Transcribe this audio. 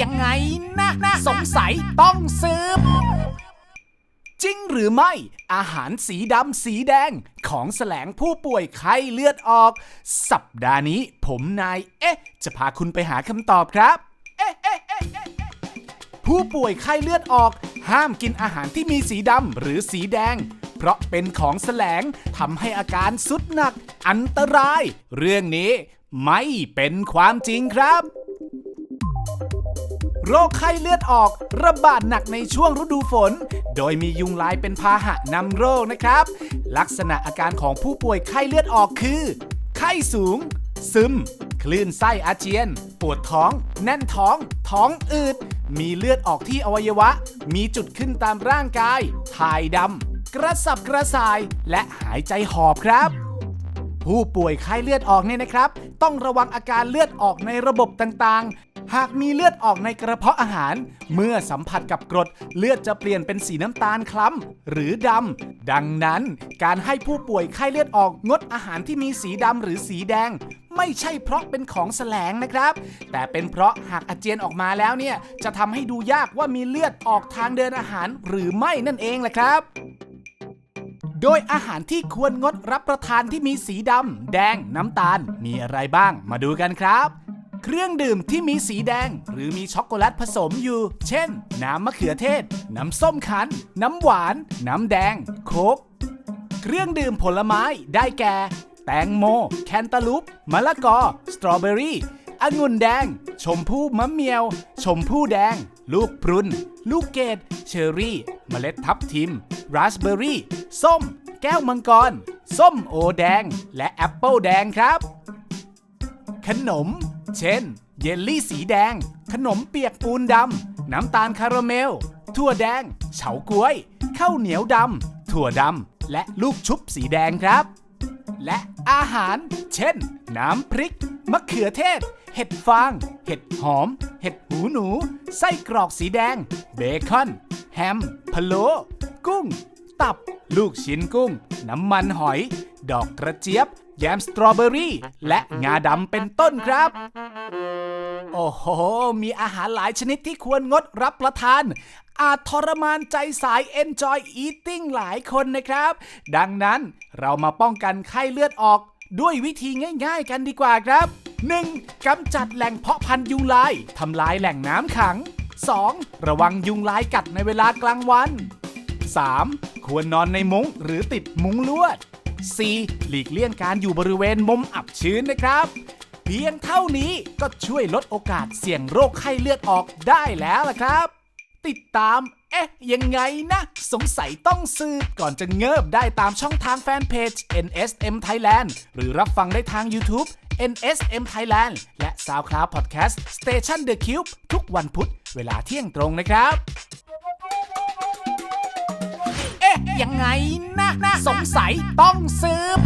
ยังไงนะนะสงสัยต้องสืบจริงหรือไม่ อาหารสีดำสีแดงของแสลงผู้ป่วยไข้เลือดออก สัปดาห์นี้ผมนาย เอ๊ะ จะพาคุณไปหาคำตอบครับเอ๊ะเอ๊ะเอ๊ะเอ๊ะเอ๊ะผู้ป่วยไข้เลือดออก ห้ามกินอาหารที่มีสีดำหรือสีแดง เพราะเป็นของแสลงทำให้อาการสุดหนัก อันตราย เรื่องนี้ไม่เป็นความจริงครับ โรคไข้เลือดออก ระบาดหนักในช่วงฤดูฝน โดยมียุงลายเป็นพาหะนำโรคนะครับ ลักษณะอาการของผู้ป่วยไข้เลือดออกคือ ไข้สูง ซึม คลื่นไส้อาเจียน ปวดท้อง แน่นท้อง ท้องอืด มีเลือดออกที่อวัยวะ มีจุดขึ้นตามร่างกาย ถ่ายดำ กระสับกระส่าย และหายใจหอบครับผู้ป่วยไข้เลือดออกเนี่ยนะครับ ต้องระวังอาการเลือดออกในระบบต่างๆ หากมีเลือดออกในกระเพาะอาหาร เมื่อสัมผัสกับกรด เลือดจะเปลี่ยนเป็นสีน้ำตาลคล้ำหรือดำ ดังนั้นการให้ผู้ป่วยไข้เลือดออกงดอาหารที่มีสีดำหรือสีแดง ไม่ใช่เพราะเป็นของแสลงนะครับ แต่เป็นเพราะหากอาเจียนออกมาแล้วเนี่ย จะทำให้ดูยากว่ามีเลือดออกทางเดินอาหารหรือไม่นั่นเองแหละครับโดยอาหารที่ควรงดรับประทานที่มีสีดำ แดง น้ำตาล มีอะไรบ้าง มาดูกันครับ เครื่องดื่มที่มีสีแดง หรือมีช็อกโกแลตผสมอยู่ เช่น น้ำมะเขือเทศ น้ำส้มคั้น น้ำหวาน น้ำแดง โค้ก เครื่องดื่มผลไม้ได้แก่ แตงโม แคนตาลูป มะละกอ สตรอเบอรี่องุ่นแดง ชมพู่มะเมียว ชมพู่แดง ลูกพรุน ลูกเกด เชอร์รี่ เมล็ดทับทิม ราสเบอร์รี่ ส้ม แก้วมังกร ส้มโอแดง และแอปเปิลแดงครับ ขนม เช่น เยลลี่สีแดง ขนมเปียกปูนดำ น้ำตาลคาราเมล ถั่วแดง เฉาก๊วย ข้าวเหนียวดำ ถั่วดำ และลูกชุบสีแดงครับ และอาหาร เช่น น้ำพริก มะเขือเทศ เห็ดฟาง เห็ดหอม เห็ดหูหนู ไส้กรอกสีแดง เบคอน แฮมพะโล้กุ้ง ตับ ลูกชิ้นกุ้ง น้ำมันหอย ดอกกระเจี๊ยบ แยมสตรอเบอรี่และงาดำเป็นต้นครับ โอ้โห มีอาหารหลายชนิดที่ควรงดรับประทาน อาจทรมานใจสาย enjoy eating หลายคนนะครับ ดังนั้นเรามาป้องกันไข้เลือดออกด้วยวิธีง่าย ๆ กันดีกว่าครับ 1. กำจัดแหล่งเพาะพันธุ์ยุงลายทำลายแหล่งน้ำขัง 2. ระวังยุงลายกัดในเวลากลางวัน 3. ควรนอนในมุ้งหรือติดมุ้งลวด 4. หลีกเลี่ยงการอยู่บริเวณมุมอับชื้นนะครับ เพียงเท่านี้ก็ช่วยลดโอกาสเสี่ยงโรคไข้เลือดออกได้แล้วล่ะครับ ติดตาม เอ๊ะ ยังไงนะ สงสัยต้องสืบก่อนจะเงิบได้ตามช่องทางแฟนเพจ NSM Thailand หรือรับฟังได้ทาง YouTube NSM Thailand และ SoundCloud Podcast Station The Cube ทุกวันพุธเวลาเที่ยงตรงนะครับ ยังไงนะ สงสัยต้องซืบ